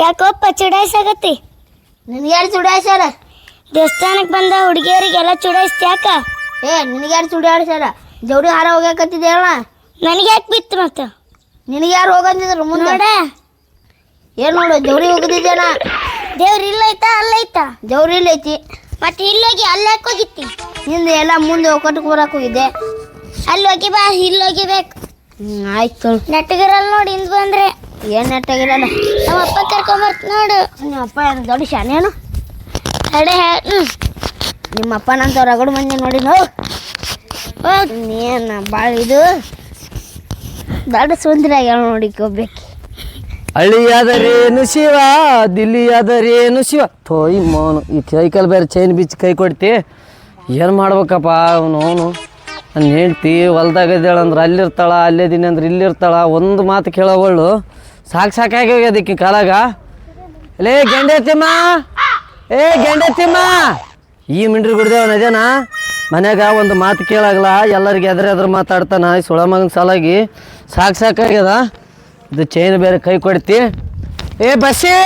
ಯಾಕೋಪ್ಪ ಚುಡಾಯಿಸಾಗತ್ತಿ? ನಿನ್ಗ್ಯಾರು ಚುಡಾಯಿಸ್ಯಾರ? ದೇವಸ್ಥಾನಕ್ಕೆ ಬಂದ ಹುಡುಗಿಯರಿಗೆಲ್ಲ ಚುಡಾಯಿಸ್ತಿ ಯಾಕ ಏ ನಿನ್ಗ್ಯಾರು ಚುಡಾಯಿಸ್ಯಾರ? ಜೌರಿ ಹಾರ ಹೋಗ್ಯಾಕತ್ತಿದ್ದೆ ನನಗೆ ಯಾಕೆ ಬಿತ್ತು ಮತ್ತೆ? ನಿನಗ್ಯಾರು ಹೋಗಂದಿದ್ರು ಮುಂದೆ? ನೋಡ. ಏನ್ ನೋಡು ಜೌರಿ ಹೋಗದಿದ್ದೇನ ದೇವ್ರ ಇಲ್ಲೈತಾ ಅಲ್ಲೈತಾ ಜೌರಿ ಇಲ್ಲ ಐತಿ. ಮತ್ತೆ ಇಲ್ಲೋಗಿ ಅಲ್ಲಿ ಹಾಕೋಗಿತ್ತಿ ಹೋಗಿತ್ತಿ ಹಿಂದೆ ಎಲ್ಲ ಮುಂದೆ ಒಕ್ಕಟ್ಟಕ್ಕೆ ಬರಕ್ ಹೋಗಿದ್ದೆ. ಅಲ್ಲಿ ಹೋಗಿ ಬಾ ಇಲ್ಲಿ ಹೋಗಿಬೇಕು ಆಯ್ತು ನೆಟ್ಟಗಿರಲ್ಲ ನೋಡಿ ಹಿಂದ್ ಬಂದ್ರೆ. ಏನ್ ನೆಟ್ಟಗಿರಲ್ಲ? ನಮ್ಮ ಅಪ್ಪ ಕರ್ಕೊಂಬರ್ತ ನೋಡು. ನಿಮ್ಮ ಅಪ್ಪ ಏನು ದೊಡ್ಡ ಶಾನೇನು ಅಡೆ ನಿಮ್ಮ ಅಪ್ಪ ನಂತ ರಗಡು ಮಂದಿ ನೋಡಿ ನೋ ನೀನು ಭಾಳ ಇದು. ದೊಡ್ಡ ಸುಂದರ ಆಗ್ಯಾವ ನೋಡಿ ಹಳ್ಳಿಯಾದರೇನು ಶಿವ, ದಿಲ್ಲಿಯಾದರೇನು ಶಿವ? ಥೋಯ್ ಮೋನು, ಈ ಸೈಕಲ್ ಬೇರೆ ಚೈನ್ ಬಿಚ್ಚಿ ಕೈ ಕೊಡ್ತಿ. ಏನು ಮಾಡ್ಬೇಕಪ್ಪ ಅವನು ಅವನು? ನನ್ನ ಹೆಂಡ್ತಿ ಹೊಲ್ದಾಗದೇಳಂದ್ರೆ ಅಲ್ಲಿರ್ತಾಳ ಅಲ್ಲಿದ್ದೀನಿ ಅಂದ್ರೆ ಇಲ್ಲಿರ್ತಾಳ, ಒಂದು ಮಾತು ಕೇಳೋವಳು. ಸಾಕು ಸಾಕಾಗಿ ಹೋಗ್ಯದಕ್ಕೆ ಕಾಲಾಗ. ಲೇ ಗೆಂಡೆ ತಿಮ್ಮ ಏ ಗೆಂಡೆ ತಿಮ್ಮ ಈ ಮಿಂಡ್ರಿ ಗುಡ್ದೇವನ ಅದೇನಾ? ಮನ್ಯಾಗ ಒಂದು ಮಾತು ಕೇಳಾಗಲ್ಲ ಎಲ್ಲರಿಗೆ ಎದ್ರ ಎದ್ರ ಮಾತಾಡ್ತಾನ ಸುಳಮಗನ ಸುಳ ಮಗನ ಸಾಲಾಗಿ. ಸಾಕು ಸಾಕಾಗ್ಯದ ಇದು ಚೈನ್ ಬೇರೆ ಕೈ ಕೊಡ್ತಿ. ಏ ಬಸ್ಸೇ!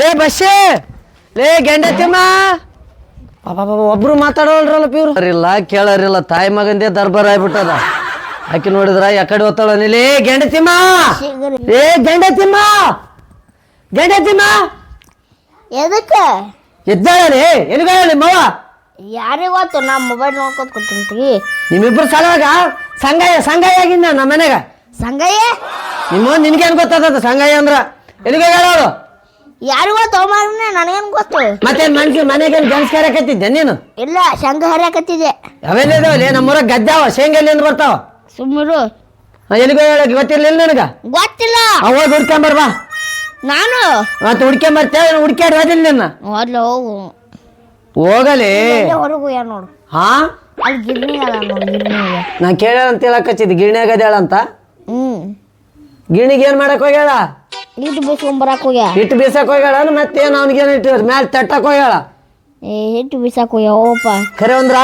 ಲೇ ಬಸ್ಸೇ! ಲೇ ಗೆಂಡತಿಮ್ಮ! ಪಾಪ ಒಬ್ರು ಮಾತಾಡೋಲ್ರಲ್ಲ ಪ್ಯೂರ್? ಇಲ್ಲ ಕೇಳರಿಲ್ಲ. ತಾಯಿ ಮಗಂದೇ ದರ್ಬಾರ್ ಆಗ್ಬಿಟ್ಟದ. ಆಕಿ ನೋಡಿದ್ರ ಯಾಕಡೆ ಓದ್ತಾಳ ನೀಲೇ ಗೆಂಡತಿಮ್ಮ! ಏ ಗೆಂಡತಿಮ್ಮ! ತಿಮ್ಮ ಗೆಂಡೆ ತಿಮ್ಮ ಎದಕ್ಕೆ? ಎದ್ದಾಳೆ ಎಲ್ಲಿಗಾಳಿ ಮವ ಯಾರಿಗೆ ಗೊತ್ತು? ನಾ ಮೊಬೈಲ್ ನೋಡ್ಕೊತ ಕೂತಿರ್ತೀವಿ ನಿಮ್ಮಿಬ್ರು ಸಲುವಾಗ? ಸಂಗಾಯ ಸಂಗಾಯ ಆಗಿದ್ದ ನಮ್ಮ ಮನೆಗ? ಸಂಗಯ್ಯ? ನಿಮ್ಮ ನಿನ್ಗೇನ್ ಗೊತ್ತದ ಸಂಗಾಯ ಅಂದ್ರ. ಎಲ್ಲಿಗೆ ಹೇಳೋದು ಯಾರಿಗೋ ಗೊತ್ತು? ನನಗೇನ್ ಗೊತ್ತು? ಮತ್ತೆ ಮನ್ಸಿ ಮನೆಗೆ ಗನ್ಸ್ ಕರೆಕತ್ತಿದ್ದೆ ನೀನು? ಇಲ್ಲ ಶಂಗ ಹರಿಯಾಕತ್ತಿದ್ದೆ. ಅವೆಲ್ಲ ಇದಾವಲ್ಲ ನಮ್ಮೂರ ಗದ್ದಾವ ಶೇಂಗಲ್ಲಿ ಎಂದು ಬರ್ತಾವ? ಸುಮ್ಮರು. ಎಲ್ಲಿಗೋ ಹೇಳಕ್ ಗೊತ್ತಿರ್ಲಿಲ್ಲ ನನಗ? ಗೊತ್ತಿಲ್ಲ. ಅವಾಗ ಹುಡ್ಕೊಂಬರ್ ಬಾ. ನಾನು? ಮತ್ತೆ ಹುಡ್ಕೊಂಬರ್ತೇವೆ ಹುಡ್ಕ್ಯಾಡ ಹೋದಿಲ್ಲ ನಿನ್ನ. ಮೊದ್ಲು ಹೋಗು. ಹೋಗಲಿ? ಹೊರಗು ಯಾ ನೋಡು. ಹಾ? ಅಲ್ಲಿ ಗಿರಣಿ ಅದ ನೋಡು ಗಿರ್ನಿ ನಾ ಕೇಳ ಅಂತ ಹೇಳಕಚ್ಚಿದ್ ಗಿರಣಿ ಅದೇಳ ಅಂತ? ಹ್ಞೂ ಗಿಣಿಗೆ ಏನ್ ಮಾಡಕ್ ಹೋಗ್ಯಾಳ? ಹಿಟ್ಟು ಬೀಸ್ಕೊಂಬರಕ್ಕೆ ಹೋಗ್ಯ? ಹಿಟ್ಟು ಬೀಸಕ್ ಹೋಗ್ಯಾಳ ಮತ್ತೇನು ಅವ್ನಿಗೇನು ಇಟ್ಟು ಮ್ಯಾಲ ತಟ್ಟಕ್ ಹೋಗ್ಯಾಳ? ಏ ಹಿಟ್ಟು ಬೀಸಕ್ಕೆ ಹೋಗ್ಯಾವಪ್ಪ ಖರೆ ಅಂದ್ರ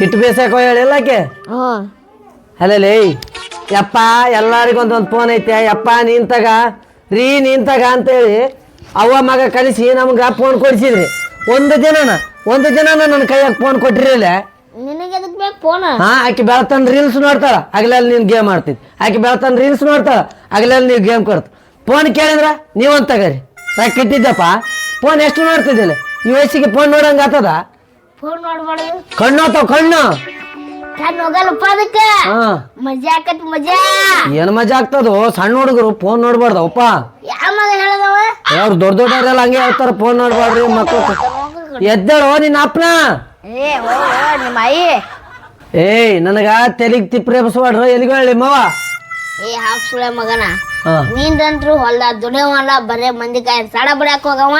ಹಿಟ್ಟು ಬೀಸಕ್ ಹೋಗ್ಯಾಳ ಇಲ್ಲಕ್ಕೆ ಹ್ಞೂ ಅಲ್ಲಲೇ ಯಪ್ಪ ಎಲ್ಲರಿಗೂ ಒಂದೊಂದು ಫೋನ್ ಐತೆ. ಯಪ್ಪ ನಿಂತಾಗ ರೀ ನಿಂತಾಗ ಅಂತೇಳಿ ಅವ್ವ ಮಗ ಕಳಿಸಿ ನಮ್ಗೆ ಫೋನ್ ಕೊಡಿಸಿದ್ರಿ. ಒಂದು ದಿನನ ಒಂದು ದಿನನ ನನ್ನ ಕೈಯಾಗ ಫೋನ್ ಕೊಟ್ಟಿರಲಿಲ್ಲ ನಿನಗೆ ಅದಕ್ಕೆ ಬೇಕು ಫೋನ್. ಹಾ ಆಕೆ ಬೆಳತನ ರೀಲ್ಸ್ ನೋಡ್ತಾಳ. ಹಗಲಲ್ಲಿ ನೀನು ಗೇಮ್ ಆಡ್ತಿದ್ ಆಕೆ ಬೆಳತನ ರೀಲ್ಸ್ ನೋಡ್ತಾಳ. ಹಗಲಲ್ಲಿ ನೀವು ಗೇಮ್ ಕೊಡ್ತ. ಫೋನ್ ಕೇಳಿದ್ರ ನೀವೊಂದು ತಗರಿ. ನಾ ಕಿಟ್ಟಿದ್ದಪ್ಪ. ಫೋನ್ ಎಷ್ಟು ನೋಡ್ತಿದ್ದಿಲ್ಲ? ಈ ವಯಸ್ಸಿಗೆ ಫೋನ್ ನೋಡಂಗ ಆತದ? ಫೋನ್ ನೋಡ್ಬಾರ್ದು. ಕಣ್ಣು ಆತಾವ ಕಣ್ಣು. ಕಣ್ಣು ಹೋಗಲ್ಲಪ್ಪ ಅದಕ್ಕೆ. ಹಾ. ಮಜಾ ಆಕತ್ ಮಜಾ. ಏನು ಮಜಾ ಆಗ್ತದೋ? ಸಣ್ಣ ಹುಡುಗರು ಫೋನ್ ನೋಡ್ಬಾರ್ದವಪ್ಪ ಯಾವ ಮಗ ಹೇಳದವ? ಅವ್ರು ದೊಡ್ಡ ದೊಡ್ಡವರೆಲ್ಲ ಹಂಗೆ ಹೇಳ್ತಾರ ಫೋನ್ ನೋಡ್ಬಾರ್ರಿ ಮಕ್ಕಳು ಎದ್ದೇಳೋ ನಿನ್ನ ಅಪ್ಪನ? ಏ ಓ ನಿಮ್ಮ ಆಯಿ ಏಯ್ ನನಗ ತೆಲಿಗ್ ತಿಪ್ರೆ ಬಸವಾಡ್ರ ಎಲ್ಲಿಗೆ ಹೇಳಿ ಮವ. ಏ ಹಾಕ್ ಸುಳೆ ಮಗನ. ಹಾ. ನೀನ್ರಂತ್ರು ಹೊಲ್ದ ದುಡಿಯವಲ್ಲ ಬರೇ ಮಂದಿ ಕಾಯಿ ಸಡ ಬಿಡಾಕ್ ಹೋಗವ.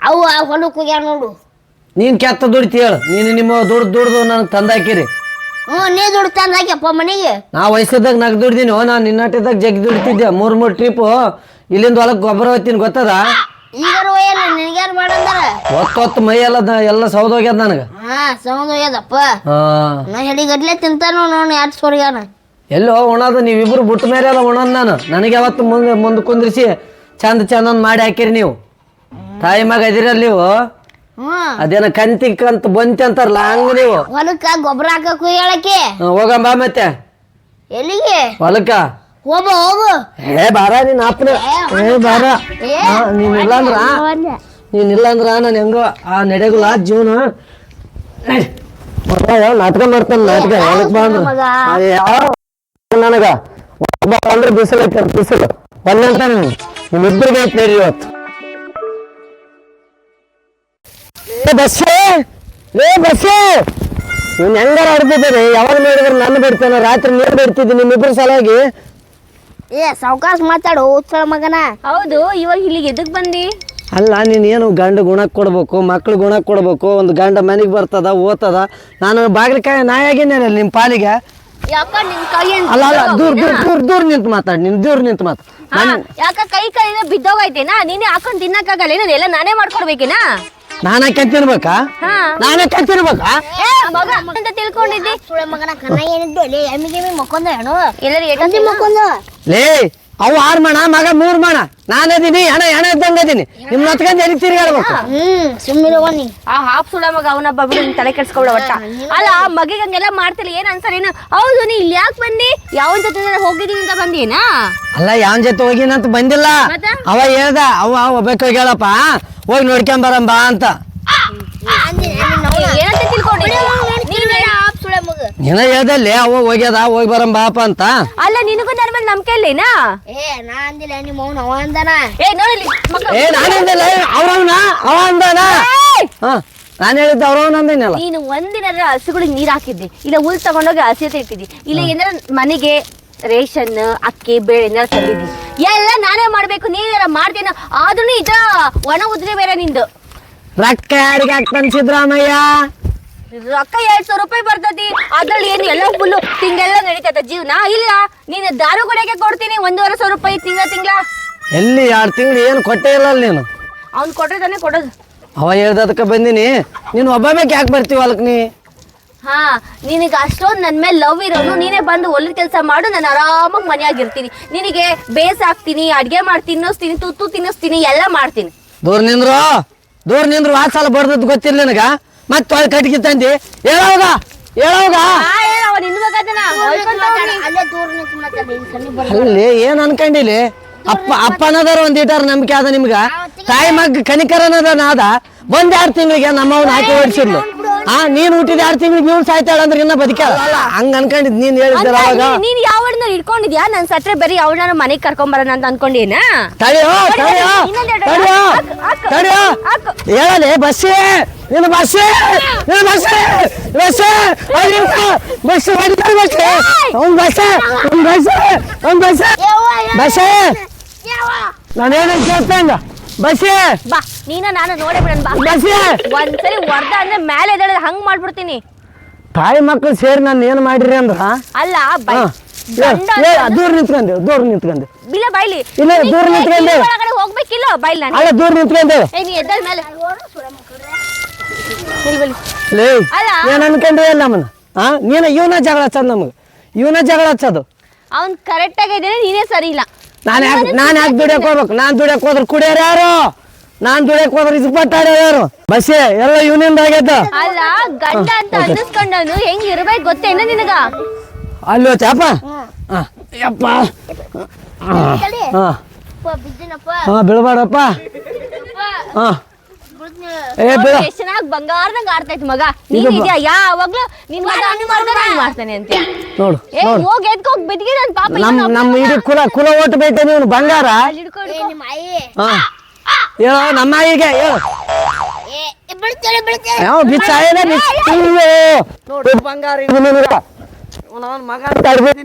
ಅವು ಆ ಹೊಲಕ್ಕೆ ಹೋಗ್ಯಾವ ನೋಡು. ನೀನ್ ಕೆತ್ತ ದುಡಿತಿ ಹೇಳು. ನೀನು ನಿಮ್ಮ ದುಡ್ದು ದುಡ್ದು ನನಗೆ ತಂದಾಕಿರಿ. ಹ್ಞೂ ನೀ ದುಡ್ಡು ತಂದಾಕಿಪ್ಪ ಹಾಕ್ಯಪ್ಪ ಮನೆಗೆ. ನಾ ವಯಸ್ಸದಾಗ ನಗ್ ದುಡ್ದಿನಿ. ನಾನು ನಿನ್ನಟ್ಟಿದ್ದಾಗ ಜಗ್ಗಿ ದುಡಿತಿದ್ದೆ. ಮೂರ್ ಮೂರ್ ಟ್ರಿಪ್ ಇಲ್ಲಿಂದ ಒಳಗ್ ಗೊಬ್ಬರ ಹೋಗ್ತೀನಿ ಗೊತ್ತದ? ಈಗಾರು ಒಯ್ಯಲ್ಲ ನಿನಗ್ಯಾರು ಮಾಡಂದಾರ ಹೊತ್ತು ಮೈ ಎಲ್ಲ ದ- ಎಲ್ಲ ನನಗೆ. ಹಾ ಸಮುದ್ರ ಒಯ್ಯದಪ್ಪ ನಾ ಹೆಡಿ ಗಡ್ಲೆ ತಿಂತಾನು ನೋಡು ಎರಡು ಸೋರಿಗಾನ ಎಲ್ಲೋ ಉಣದು? ನೀವಿಬ್ರು ಬಿಟ್ಟ ಮೇಲೆ ಎಲ್ಲ ಉಣದ್ ನಾನು. ನನಗೆ ಯಾವತ್ತು ಮುಂದೆ ಮುಂದೆ ಕುಂದ್ರಿಸಿ ಚಂದ ಚಂದ ಮಾಡಿ ಹಾಕಿರಿ ನೀವು. ತಾಯಿ ಮಗ ಇದಿರಲ್ಲ ನೀವು? ಹ್ಞೂ ಅದೇನ ಕಂತಿ ಕಂತ ಬಂತಿ ಅಂತಾರಲ್ಲ ಹಂಗ ನೀವು. ಹೊಲಕ್ಕ ಗೊಬ್ಬರ ಹಾಕಕ್ ಹೋಗ್ಯಾಳಕ್ಕೆ ಹಾ, ಹೋಗಂಬ ಮತ್ತೆ. ಎಲ್ಲಿಗೆ? ಹೊಲಕ್ಕ. ಹೋಗ ಹೋಗು. ಏ ಬಾರ ನೀನ್ ಅಪ್ಪನ ಏ ಬಾರ. ನೀನ್ ಇಲ್ಲ ಅಂದ್ರ? ನೀನ್ ಇಲ್ಲ ಅಂದ್ರ ನಾನು ಹೆಂಗೋ ಆ ನಡೆಗುಲ ಜೀವನ. ನಾಟಕ ಮಾಡ್ತಾನ ನಾಟಕ. ಹೊಲಕ್ ಬಾ ಅಂದ್ರ? ನನಗ. ಒಬ್ಬ ಅಂದ್ರೆ ಬಿಸಿಲು ಐತೆ ಬಿಸಿಲು. ಒಂದಂತ ನಿಮ್ಮಿಬ್ಬರಿಗೆ ಐತೆ ನಡಿ ಇವತ್ತು. ಏ ಬಸ್ಸೇ? ಏ ಬಸ್ಸೇ? ನೀನ್ ಹೆಂಗಾರ ಆಡ್ತಿದ್ದೀರಿ ಯಾವಾಗ ನೋಡಿದ್ರೆ ನನ್ನ ಬಿಡ್ತೇನೆ? ರಾತ್ರಿ ನೀರು ಬಿಡ್ತಿದ್ದೀನಿ ನಿಮ್ಮಿಬ್ಬರ ಸಲುವಾಗಿ. ಏ ಸಾವಕಾಶ ಮಾತಾಡು ಓದ್ಸಳ ಮಗನ. ಹೌದು ಇವಾಗ ಇಲ್ಲಿಗೆ ಎದಕ್ ಬಂದಿ? ಅಲ್ಲ ನೀನು ಏನು ಗಂಡ ಗುಣ ಕೊಡ್ಬೇಕು ಮಕ್ಳು ಗುಣ ಕೊಡ್ಬೇಕು ಒಂದು ಗಂಡ ಮನೆಗೆ ಬರ್ತದ ಓದ್ತದ? ನಾನು ಬಾಗಿಲಕಾಯಿ ನಾಯಾಗಿದ್ದೇನೆ ನಿಮ್ಮ ಪಾಲಿಗೆ. ಯಾಕ ನಿನ್ ಕೈ ಏನ್ ಅಲ್ಲ ಅಲ್ಲ ದೂರ ದೂರ ದೂರ ದೂರ ನಿಂತು ಮಾತಾಡಿ ನೀನು ದೂರ ನಿಂತು ಮಾತು ಹಾ, ಯಾಕ ಕೈ ಕೈ ಬಿದ್ದೋಗೈತೇನಾ? ನೀನೇ ಹಾಕೊಂಡ್ ತಿನ್ನಕ್ಕಾಗಲ್ಲ ಎಲ್ಲ ನಾನೇ ಮಾಡ್ಕೊಡ್ಬೇಕೇನಾ? ನಾನೇ ಕೆತ್ತಿರ್ಬೇಕಾ ಹಾ ನಾನೇ ಕೆತ್ತಿರ್ಬೇಕಾ ಏ ಮಗ ಅಂತ ತಿಳ್ಕೊಂಡಿದ್ದಿ ಸುಳೆ ಮಗನ ಕನ್ನ ಏನಿದ್ದು ಎಮ್ಮಿ ಗಿಮ್ಮಿ ಮಕ್ಕೊಂದ ಏನು ಎಲ್ಲರೂ ಮಕ್ಕೊಂದ ಲೇ ಅವು ಆರು ಮಣ ಮಗ ಮೂರು ಮಣ. ನಾನದೀನಿ ಹಣ ಹಣ ಇದ್ದಂಗೆ ಅದೀನಿ ನಿಮ್ಮ ಹತ್ಕೊಂಡು ಎಲ್ಲಿ ತಿರ್ಗಾಡ್ಬೇಕು ಹ್ಮ್ ಸುಮ್ಮನೆ ಆ ಹಾಫ್ ಸುಳ ಮಗ ಅವನೊಬ್ಬ ಬಿಡು ನೀನ್ ತಲೆ ಕೆಡ್ಸ್ಕೊಬಿಡ ಒಟ್ಟ. ಅಲ್ಲ ಆ ಮಗಿಗೆ ಹಂಗೆಲ್ಲ ಮಾಡ್ತಿಲ್ಲ ಏನ್ ಅನ್ಸರ್ ಏನು ಹೌದು ನೀ ಇಲ್ಲಿ ಯಾಕೆ ಬಂದಿ? ಯಾವ ಜೊತೆ ಹೋಗಿದೀನಿ ಅಂತ ಬಂದೀನಾ ಅಲ್ಲ ಯಾವನ್ ಜೊತೆ ಹೋಗಿನಂತ ಬಂದಿಲ್ಲ. ಮತ್ತೆ? ಅವ ಹೇಳ್ದ ಅವ ಒಬ್ಬಕ್ಕೆ ಹೋಗ್ಯಾಳಪ್ಪ ಹೋಗಿ ನೋಡ್ಕೊಂಬರಂಬಾ ಅಂತ. ಏನಂತ ಮಗ ನೀನ ಹೇಳ್ದಲ್ಲಿ ಅವ ಹೋಗ್ಯದ ಹೋಗಿ ಬರಂ ಬಾಪ ಅಂತ? ಅಲ್ಲ ನಿನಗೂ ನನ್ನ ಮೇಲೆ ನಂಬಿಕೆ ಇಲ್ಲೇನಾ? ಏ ನಾ ಅಂದಿಲ್ಲ ನಿಮ್ಮ ಅವ್ನ ಅವ ಅಂದನ? ಏ ನೋಡಿ ಏ ನಾನಿಂದಲ್ಲ ಅವ್ರವನ? ಅವ ಅಂದಾನ? ಹಾ ನಾನು ಹೇಳಿದ್ದೆ ಅವ್ರವನ ಅಂದೇನಲ್ಲ ನೀನು ಒಂದಿನ ಹಸುಗಳಿಗೆ ನೀರ್ ಹಾಕಿದ್ದಿ. ಇಲ್ಲ ಹುಲ್ ತಗೊಂಡೋಗಿ ಹಸಿ ಇಟ್ಟಿದ್ದಿ. ಇಲ್ಲ ಏನಾರ ಮನೆಗೆ ರೇಷನ್ ಅಕ್ಕಿ ಬೇಳೆ ಏನಾರ ತಂದಿದ್ದಿ. ಎಲ್ಲ ನಾನೇ ಮಾಡ್ಬೇಕು ನೀನೇನಾರ ಮಾಡ್ದೇನ ಆದ್ರೂ ಇದ ಒಣ ಉದ್ರೆ ಬೇರೆ ನಿಂದು. ರೊಕ್ಕ ಯಾರಿಗೆ ಹಾಕ್ತಾನ ಸಿದ್ದರಾಮಯ್ಯ? ರೊಕ್ಕ ಎರಡ್ ಸಾವಿರ ರೂಪಾಯಿ ಬರ್ತತಿ. ಅದ್ರಲ್ಲಿ ಏನು ಎಲ್ಲ ಫುಲ್ಲು ತಿಂಗೆಲ್ಲ ನಡೀತದ ಜೀವನ ಇಲ್ಲ. ನೀನು ದಾರು ಕೊಡಕ್ಕೆ ಕೊಡ್ತೀನಿ. ಒಂದೂವರೆ ಸಾವಿರ ರೂಪಾಯಿ ತಿಂಗಳ ತಿಂಗಳ. ಎಲ್ಲಿ ಎರಡು ತಿಂಗಳು ಏನು ಕೊಟ್ಟೇ ಇಲ್ಲ ಅಲ್ಲಿ ನೀನು? ಅವ್ನು ಕೊಟ್ರೆ ತಾನೇ ಕೊಡೋದು. ಅವ ಹೇಳ್ದದಕ್ಕೆ ಬಂದಿನಿ. ನೀನು ಒಬ್ಬ ಬೇಕು ಯಾಕೆ ಬರ್ತೀವಿ ಹೊಲಕ್ ನೀ? ಹಾ ನಿನಗೆ ಅಷ್ಟೊಂದು ನನ್ನ ಮೇಲೆ ಲವ್ ಇರೋನು. ನೀನೇ ಬಂದು ಹೊಲದ ಕೆಲಸ ಮಾಡು. ನಾನು ಆರಾಮಾಗಿ ಮನೆಯಾಗಿರ್ತೀನಿ. ನಿನಗೆ ಬೇಸ್ ಹಾಕ್ತೀನಿ ಅಡುಗೆ ಮಾಡಿ ತಿನ್ನಿಸ್ತೀನಿ ತುತ್ತು ತಿನ್ನಿಸ್ತೀನಿ ಎಲ್ಲ ಮಾಡ್ತೀನಿ. ದೂರ ನಿಂದ್ರು. ದೂರ ನಿಂದ್ರು ಆ ಸಲ ಬರ್ದದ್ದು ಗೊತ್ತಿಲ್ಲ ನಿನಗ? ಮತ್ತೆ ತೊಳೆ ಕಟ್ಗಿ ತಂದಿ. ಹೇಳೋಗ ಹೇಳೋಗ ಅಲ್ಲೇ ಏನ್ ಅನ್ಕೊಂಡಿಲಿ? ಅಪ್ಪ ಅಪ್ಪ ಅನ್ನೋದಾರ ಒಂದ್ ಇಟಾರ ನಂಬಿಕೆ ಅದ ನಿಮ್ಗ? ತಾಯಿ ಮಗ್ ಕನಿಕರನದ ನಾದ ಒಂದ್ ಎರಡು ತಿಂಗಳಿಗೆ ನಮ್ಮವ್ನ ಹಾಕಿ ಓಡಿಸಿರ್ಲು ಆ ನೀನ್ ಹುಟ್ಟಿದ ಎರಡು ತಿಂಗಳಿಗೆ ಇವ್ನು ಸಾಯ್ತಾಳ ಅಂದ್ರೆ ಇನ್ನ ಬದುಕಲ್ಲ ಹಂಗ ಅನ್ಕೊಂಡಿದ್ ನೀನ್ ಅವಾಗ. ನೀನ್ ಯಾವ ಇಟ್ಕೊಂಡಿದ್ಯಾ? ನನ್ ಸತ್ರ ಬರೀ ಅವಳನ್ನ ಮನೆಗೆ ಕರ್ಕೊಂಬರೋಣ ಅಂತ ಅನ್ಕೊಂಡಿನ ತಡಿಯೋ ತಡಿಯೋ ತಡಿಯೋ ತಡಿಯೋ. ಹೇಳಲೆ ಬಸ್ಸೇ. ನೀನು ಬಸ್ ನೀನು ಬಸ್ ಬಸ್ ಐದು ನಿಮಿಷ ಬಸ್ ಹೊಡಿತಾರೆ ಬಸ್ಸೇ ಒಂದ್ ಬಸ್ ಒಂದ್ ಬಸ್ ಅವ್ನು ಬಸ್ಸೇ ಬಸ್ಸೇ ನಾನೇನು ಕೇಳ್ತೇನೆ ಬಸ್ಸೇ ಬಾ ನೀನ ನಾನು ನೋಡೇ ಬಿಡನ್ ಬಾ. ಬಸೆ ಒಂದ್ಸರಿ ವರ್ದ ಅಂದ್ರೆ ಮೇಲೆ ಎದ್ದೇಳದ್ ಹಂಗ್ ಮಾಡ್ಬಿಡ್ತೀನಿ. ತಾಯಿ ಮಕ್ಕಳು ಸೇರಿ ನಾನು ಏನು ಮಾಡಿರಿ ಅಂದ್ರ? ಅಲ್ಲ ಬೈ. ದೂರ ನಿಂತ್ಕೊಂಡೆ ದೂರ ನಿಂತ್ಕೊಂಡೆ. ಬಿಲ್ಲ ಬೈಲಿ. ಇಲ್ಲ, ದೂರ ನಿಂತ್ಕೊಂಡೆ. ಹೋಗ್ಬೇಕಿಲ್ಲ ಬೈಲ್ ನಾನು. ಅಲ್ಲ ದೂರ ನಿಂತ್ಕೊಂಡೆ. ಏ ನೀ ಎದ್ದಲ್ ಮೇಲೆ. ಲೇ ಅಲ್ಲ. ಏನ್ ಅನ್ಕೊಂಡ್ರಿ ಅಲ್ಲ ನಮ್ಮನ್ನ? ಹಾ ನೀನ ಇವನ ಜಗಳ ಹಚ್ಚೋದು ನಮಗೆ. ಇವನ ಜಗಳ ಹಚ್ಚೋದು. ಅವ್ನ್ ಕರೆಕ್ಟ್ ಆಗಿದ್ದೇನೆ ನೀನೇ ಸರಿ ಇಲ್ಲ. ನಾನು ಯಾಕೆ ನಾನು ಯಾಕೆ ದುಡಿಯಕ್ಕೆ ಹೋಗ್ಬೇಕು? ನಾನು ದುಡಿಯಕ್ಕೆ ಹೋದ್ರೆ ಕುಡಿಯೋರು ಯಾರು? ನಾನು ದುಡಿಯಕ್ಕೆ ಹೋದ್ರೆ ಇಸ್ಪಟ್ಟಾಡ ಯಾರು? ಬಸ್ಸೇ ಎಲ್ಲ ಇವನಿಂದ ಆಗೈತ ಅಲ್ಲ ಗಂಡ ಅಂತ ಅನ್ನಿಸ್ಕೊಂಡವನು ಹೆಂಗ್ ಇರ್ಬೇಕು ಗೊತ್ತೇನ ನಿನಗ? ಅಲ್ಲೋ ಚಾಪಾ ಹಾಂ. ಯಪ್ಪ. ಹಾಂ ಹಾಂ ಬೀಳ್ಬೇಡಪ್ಪ ಹಾಂ. ಚೆನ್ನಾಗ್ ಬಂಗಾರದಂಗ ಆಡ್ತೈತಿ ಮಗ. ನೀನ್ ಇದ್ಯಾ? ಯಾವಾಗ್ಲೂ ನಿನ್ ಮಗ ಮಾಡ್ತಾನೆ ಮಾಡ್ತಾನೆ ಅಂತ. ನೋಡು ಹೋಗ್ ಎದ್ಕೋಗ್ ಬಿದ್ಗಿ ನನ್ ಪಾಪ ನಮ್ಮ ನಮ್ಮ ಇಡೀ ಕುಲ ಕುಲ ಓಟ್ ಬೇಟೆ ಬಂಗಾರ? ನಿಮ್ಮ ಹೇಳೋ ನಮ್ಮ ಆಯಿಗೆ ನೋಡು ಬಂಗಾರ ಮಗ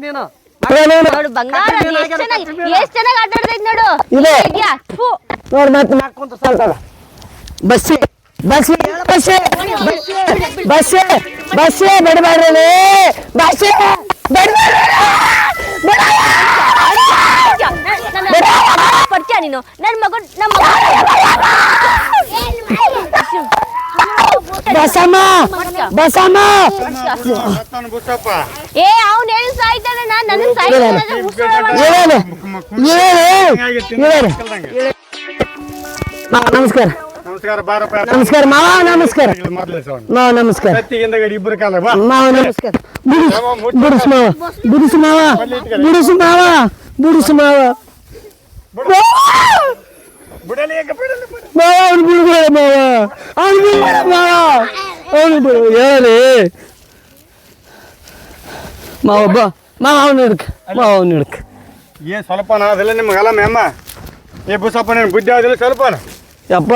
ನೀನು. ಎಷ್ಟ್ ಚೆನ್ನಾಗಿ ಎಷ್ಟ್ ಚೆನ್ನಾಗಿ ಆಟ ಆಡ್ತೈತಿ ನೋಡು. ನೋಡ್ ಮತ್ತೆ ಮಾಡ್ಕೊಂತ ಸಾಲ್ತದ ಬಸ್ಸಿ ಬಸ್ ಬಸ್ ಬಸ್ ಬಸ್ಸೇ ಬಿಡಬೇಡ್ರಿ ಬಸ್ ನನ್ನ ಪಡ್ತೀಯ ನೀನು ನನ್ ಮಗ ನಮ್ಮ ಬಸಮ್ಮ ಬಸಮ್ಮ ಏ ಅವ್ನ್ ಹೇಳಿ ಸಾಯ್ತಾನೆ ನಾನು ನನ್ನ ಸಾಯ್ತಾನೆ ನಮಸ್ಕಾರ ನಮಸ್ಕಾರ ಬಾರಪ್ಪ. ನಮಸ್ಕಾರ ಮಾವ ನಮಸ್ಕಾರ. ಮಾವ ನಮಸ್ಕಾರ. ಕತ್ತಿಗಿಂದ ಗಡಿ ಇಬ್ಬರು ಕಾಲ ಬಾ ಮಾವ ನಮಸ್ಕಾರ. ಬಿಡಿಸು ಮಾವ ಬುಡಿಸ್ ಮಾವ. ಬಿಡಿಸು ಮಾವ. ಬಿಡಿಸು ಮಾವ. ಮಾವ. ಅವ್ನು ಬಿಡ್ಬೇಡ ಮಾವ. ಅವ್ನು ಮಾವ. ಅವನು ಬಿಡು ಹೇಳಿ ಮಾವ ಬಾ. ಮಾವ ಅವ್ನು ಹಿಡ್ಕ. ಮಾವ ಅವ್ನು ಹಿಡ್ಕ. ಏನ್ ಸ್ವಲ್ಪ ಅದೆಲ್ಲ ನಿಮ್ಗೆಲ್ಲ ಮೇಮ್ಮ ಏ ಬುಸಪ್ಪ ನೀನು ಬುದ್ಧಿ ಆದಿಲ್ಲ ಸ್ವಲ್ಪ. ಯಪ್ಪ.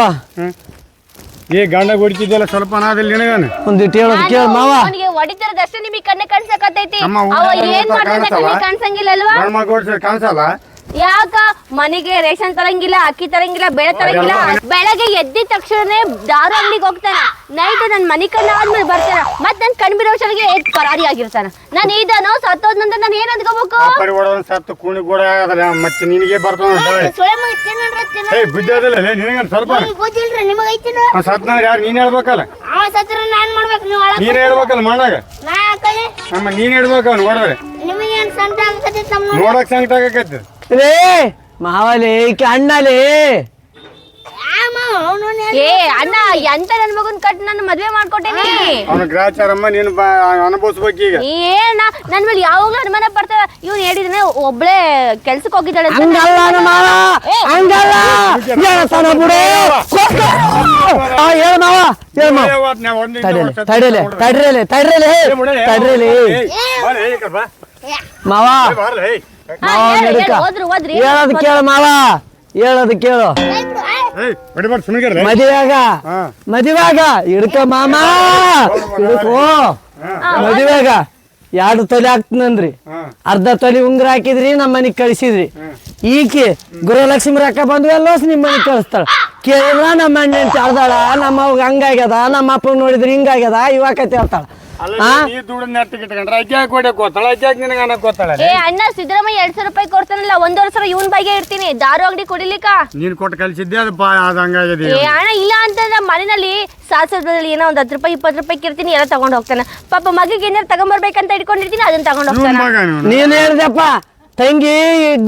ಏ ಗಂಡ ಹೊಡಿತಿದ್ದಲ್ಲ ಸ್ವಲ್ಪ ನಾದಲ್ಲಿ ನಿನಗನ? ಒಂದು ಹೇಳೋದು ಕೇಳ ಮಾವ. ಅವನಿಗೆ ಹೊಡಿತಿರೋದಷ್ಟೇ ನಿಮಗೆ ಕಣ್ಣೆ ಕಾಣಿಸಕತ್ತೈತಿ. ಅವ ಏನು ಮಾಡ್ತಾನೆ? ಕಣ್ಣಿಗೆ ಕಾಣಿಸಂಗಿಲ್ಲ ಅಲ್ವಾ ಗಂಡ ಮಗ ಓಡಿಸಿದ್ರೆ ಕಾಣಿಸಲ್ಲ. ಯಾಕ? ಮನೆಗೆ ರೇಷನ್ ತರಂಗಿಲ್ಲ ಅಕ್ಕಿ ತರಂಗಿಲ್ಲ ಬೆಳೆ ತರಂಗಿಲ್ಲ. ಬೆಳಗ್ಗೆ ಎದ್ದಿದ ತಕ್ಷಣ ದಾರು ಅಂಗಡಿಗೆ ಹೋಗ್ತಾನ. ನೈಟ್ ನನ್ ಮನಿ ಕಣ್ಣು ಆದ್ಮೇಲೆ ಬರ್ತಾನ. ಮತ್ ನನ್ ಕಣ್ಬಿರೋಷನ್ಗೆ ಎದ್ ಪರಾರಿ ಆಗಿರ್ತಾನ. ನಾನ್ ಇದನೋ ಸತ್ತೋದ್ನಂತ ನಾನು ಏನ್ ಅಂದ್ಕೋಬೇಕು ಸತ್ತು ಕೂಣಿ ಕೂಡ ಮತ್ತೆ ನಿನಗೆ ಸ್ವಲ್ಪ? ಗೊತ್ತಿಲ್ರಿ ನಿಮಗ ಐತಿನ? ಯಾರು ನೀನ್ ಹೇಳ್ಬೇಕಲ್ಲ? ಅವ ಸತ್ರ ನಾನ್ ಮಾಡ್ಬೇಕು ನೀವು ಒಳಗ್ ನೀನ್ ಹೇಳ್ಬೇಕಲ್ಲ ಮಣ್ಣಾಗ? ನಾ ನಮ್ಮ ನೀನ್ ಹೇಳ್ಬೇಕು ಅವ್ನು ಹೊಡೆದ್ರೆ ನಿಮಗೇನ್ ಸಂತ ಆಗ್ತದೆ ತಮ್ಮ ನೋಡಕ್ ಸಂಕಟ ಆಗಕೈತಿ ರೇ ಮಾವಲಿ ಈಕೆ ಅಣ್ಣಲಿ ಅವನು ಏ ಅಣ್ಣ ಎಂತ ನನ್ ಮಗನ್ ಕಟ್ ನನ್ನ ಮದ್ವೆ ಮಾಡ್ಕೊಟ್ಟೇನಿ ಅವನ ಗ್ರಾಚಾರಮ್ಮ ನೀನು ಅನುಭವಿಸ್ಬೇಕು ಈಗ. ನೀ ಏನ ನನ್ ಮೇಲೆ ಯಾವಾಗ್ಲೂ ಅನುಮಾನ ಬರ್ತಾವ ಇವ್ನು ಹೇಳಿದ್ರೆ ಒಬ್ಳೆ ಕೆಲ್ಸಕ್ಕೆ ಹೋಗಿದ್ದಾಳೆ ಅಂತ. ಹಂಗಲ್ಲ ನಮ್ಮ ಮಾವ ಹಂಗಲ್ಲ. ಹೇಳ್ತಾನ ಬಿಡು ಆ, ಹೇಳು ಮಾವ ಹೇಳು ಮಾವ. ತಡಿಯಲೆ ಬಿಡು. ತಡ್ರಿಲೆ ತಡ್ರಿಲೆ ತಡ್ರಿಲೆ. ಮಾವ. ಹೇಳೋದು ಕೇಳು ಮಾವ. ಹೇಳೋದು ಕೇಳು. ಮದುವೆಯಾಗ ಹಿಡ್ಕ ಮಾಮ. ಹಿಡ್ಕೋ. ಮದುವೆಯಾಗ ಎರಡು ತೊಲೆ ಹಾಕ್ತನಂದ್ರಿ ಅರ್ಧ ತೊಲೆ ಉಂಗ್ರ ಹಾಕಿದ್ರಿ ನಮ್ಮ ಮನೆಗೆ ಕಳಿಸಿದ್ರಿ. ಈಕೆ ಗುರುಲಕ್ಷ್ಮಿ ರೊಕ್ಕ ಬಂದ್ವು ಎಲ್ಲೋಸ್ ನಿಮ್ಮ ಮನೆಗ್ ಕಳಿಸ್ತಾಳ. ಕೇಳಿದ್ರ ನಮ್ಮ ಅಣ್ಣ ಚಾಳ್ದಾಳ ನಮ್ಮ ಅವ್ಗ ಹಂಗಾಗ್ಯದ ನಮ್ಮ ಅಪ್ಪ ನೋಡಿದ್ರೆ ಹಿಂಗಾಗ್ಯದ ಇವಾಗ ಕತೆ ಹೇಳ್ತಾಳ. ದುಡ್ಡು ಯಾಕೆ ಯಾಕೆ ನಿನಗೆ ಹೋಗ್ತಾಳ ಏ ಅಣ್ಣ ಸಿದ್ದರಾಮಯ್ಯ ಎರಡ್ ಸಾವಿರ ರೂಪಾಯಿ ಕೊಡ್ತಾನಲ್ಲ ಒಂದೂವರೆ ಸಾವಿರ ಇವನ್ ಬೈಗೆ ಇಡ್ತೀನಿ. ದಾರು ಅಂಗಡಿ ಕುಡಿಲಿಕ್ಕ? ನೀನ್ ಕೊಟ್ಟು ಕಲ್ಸಿದ್ದೆ ಅದು ಪಾ ಅದು ಹಂಗಾಗಿದೆ ಏ ಅಣ್ಣ ಇಲ್ಲ ಅಂತಂದ್ರೆ ಮನೆಯಲ್ಲಿ ಸಾಸದಲ್ಲಿ ಏನೋ ಒಂದ್ ಹತ್ತು ರೂಪಾಯಿ ಇಪ್ಪತ್ತು ರೂಪಾಯಿ ಇರ್ತೀನಿ ಎಲ್ಲ ತಗೊಂಡ್ ಹೋಗ್ತಾನೆ. ಪಾಪ ಮಗಿಗೆ ಏನಾರು ತಗೊಂಡ್ಬರ್ಬೇಕಂತ ಇಟ್ಕೊಂಡಿರ್ತೀನಿ ಅದನ್ನ ತಗೊಂಡ್ ಹೋಗ್ತಾನ. ಮಗ. ನೀನ್. ಹೇಳ್ದಪ್ಪ ತಂಗಿ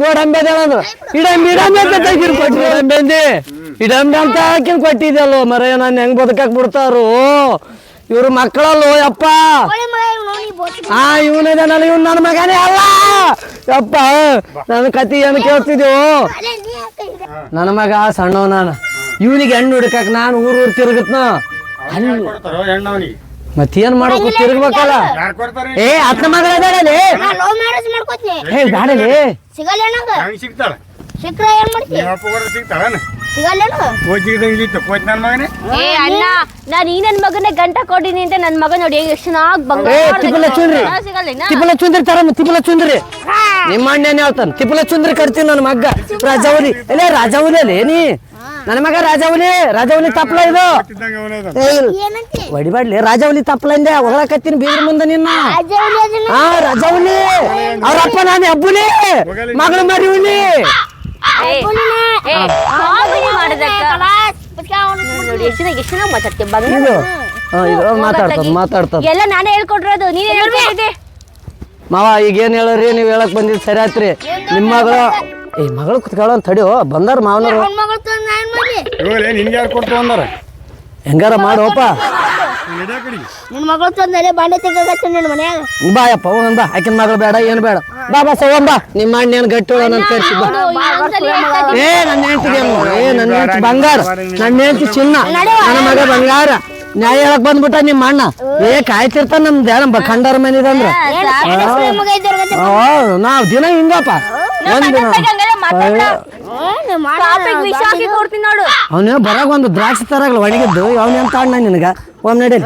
ಗೋಡಂಬೆ ಅಂದ್ರು ಇಡಂಬಿ ಇಡಂಬಿ ಅಂತ ತೆಗಿರ್ ಕೊಟ್ರಿ ಇಡಂಬೆ ಅಂದಿ. ಇಡಂಬೆ ಅಂತ ಹಾಕಿನ್ ಕೊಟ್ಟಿದ್ದಲ್ಲೋ ಮರ ನಾನು ಹೆಂಗ್ ಬದುಕಾಕ್ ಬಿಡ್ತಾರು. ಇವ್ರ ಮಕ್ಕಳಲ್ಲೋ ಯಪ್ಪ. ಆ ಇವನಿದೆ ನಾನು ಇವ್ನು ನನ್ನ ಮಗನೇ ಅಲ್ಲ. ಯಪ್ಪ ನನ್ನ ಕತಿ ಏನು ಕೇಳ್ತಿದ್ವು? ನನ್ನ ಮಗ ಸಣ್ಣವ ನಾನು. ಇವನಿಗೆ ಹೆಣ್ಣು ಹುಡುಕಕ್ ನಾನು ಊರ್ ಊರ್ ತಿರುಗತ್ನ. ಮತ್ತೇನ್ ಮಾಡಬೇಕು ತಿರುಗ್ಬೇಕಲ್ಲ. ಏ ಅತ್ನ ಮಗಳ ಬೇಡಲಿ ಏ ಬೇಡಲಿ ಸಿಗಲ್ಲ ಸಿಗ್ತಾಳ? ಸಿಕ್ಕ್ರ ಏನ್ ನಿಮ್ಮ ಅಪ್ಪ ಕೂಡ ಸಿಗ್ತಾಳ ಸಿಗಲ್ಲ ಕೋಚಿಗಿದಂಗೆ ಕೋಚ್ ನನ್ನ ಮಗನೇ? ಏ ಅಣ್ಣ ನಾನ್ ಈ ನನ್ ಮಗನ ಗಂಟ ಕೊಟ್ಟಿನಿ ಅಂತ ನನ್ನ ಮಗ ನೋಡಿ ಎಷ್ಟು ಚೆನ್ನಾಗಿ ಏ ತಿಪ್ಪಲ ಚುಂದ್ರಿ. ತಿಪುಲ ತಿಪ್ಪಲ ಚುಂದ್ರಿ ತರ ತಿಪ್ಪಲ ಚುಂದ್ರಿ. ನಿಮ್ಮ ಅಣ್ಣನೇ ಹೇಳ್ತಾನ ತಿಪ್ಪಲ ಚುಂದ್ರಿ ಕಟ್ತೀನಿ ನನ್ನ ಮಗ ರಾಜಾವಲಿ ಎಲ್ಲೇ ರಾಜಾವಲಿ ಅಲ್ಲೇ ನೀ ನನ್ನ ಮಗ ರಾಜಾವಲಿ ರಾಜಾವಲಿ ತಪ್ಪಲ ಇದು. ಏ, ಹೊಡಿಬಾಡ್ಲಿ ರಾಜಾವಲಿ ತಪ್ಪಲ ಇಂದೆ ಹೊಗಳಕತ್ತೀನಿ ಬೀದ್ರ ಮುಂದೆ ನಿನ್ನ. ಹಾ ರಾಜಾವಲಿ ಅವ್ರಪ್ಪ ನಾನು. ಹಬ್ಬುಲಿ ಮಗಳ ಮರಿ ಎಷ್ಟು ಚೆನ್ನಾಗಿ ಎಷ್ಟು ಚೆನ್ನಾಗಿ ಮಾತಾಡ್ತೀವಿ ಬಂಗಾರ ಇದು ಹಾ ಇದು ಮಾತಾಡ್ತದ ಮಾತಾಡ್ತದ. ಎಲ್ಲ ನಾನೇ ಹೇಳ್ಕೊಟ್ರದು ನೀನ್ ಹೇಳ್ಬೇಕಿದೆ ಮಾವ ಈಗ ಏನ್ ಹೇಳರಿ ನೀವ್ ಹೇಳಕ್ ಬಂದಿದ್ ಸರಿ ಆತ್ರಿ. ನಿಮ್ಮ ಮಗಳು ಏ ಮಗಳು ಕುತ್ಕೊಳ್ಳೋ ಅಂತ ತಡಿಯೋ ಬಂದಾರ ಮಾವನ ಅವ್ನ ಮಗಳು ತಂದು ನಾನ್ ಮಾಡ್ಲಿ ಇವಾಗಲೇ ನಿನ್ಗೆ ಯಾರು ಕೊಡ್ತು ಅಂದಾರ? ಹೆಂಗಾರ ಮಾಡೋಪ ನಿನ್ ಮಗಳು ತಂದು ಅಲ್ಲೇ ಬಾಂಡೆ ತೆಗತ್ತ ನಿನ್ ಮನ್ಯಾಗ? ಬಾ ಯಪ್ಪ ಹೋಗನ್ ಬಾ. ಆಕಿನ ಮಗಳು ಬೇಡ ಏನು ಬೇಡ. ಬಾ ಬಾ ಸೋಗನ್ ಬಾ. ನಿಮ್ಮ ಅಣ್ಣ ಏನು ಗಟ್ಟಿ ನನ್ನ ಕರ್ಸಿ ಬಾ. ಏ ನನ್ನ ಹೆಂಡತಿಗೆ ಏ ನನ್ನ ಹೆಂಡತಿ ಬಂಗಾರ. ನನ್ನ ಹೆಂಡತಿ ಚಿನ್ನ. ನನ್ನ ಮಗ ಬಂಗಾರ. ನ್ಯಾಯ ಹೇಳಕ್ ಬಂದ್ಬಿಟ್ಟ ನಿಮ್ಮ ಅಣ್ಣ. ಏ ಕಾಯ್ತಿರ್ತಾನ ನಮ್ದು ನಮ್ಮ ಖಂಡಾರ ಮನಿದಂದ್ರ ನಾವ್ ದಿನ ಹಿಂಗಪ್ಪ. ಒಂದ್ ದಿನ. ಅವನೇ ಬರಾಗ ಒಂದು ದ್ರಾಕ್ಷಿ ತರಗಳು ಒಣಗಿದ್ದು. ಅವನೇನ್ ತಾಣ್ಣ ನಿನಗ? ಒಮ್ಮೆ ನಡೀಲಿ.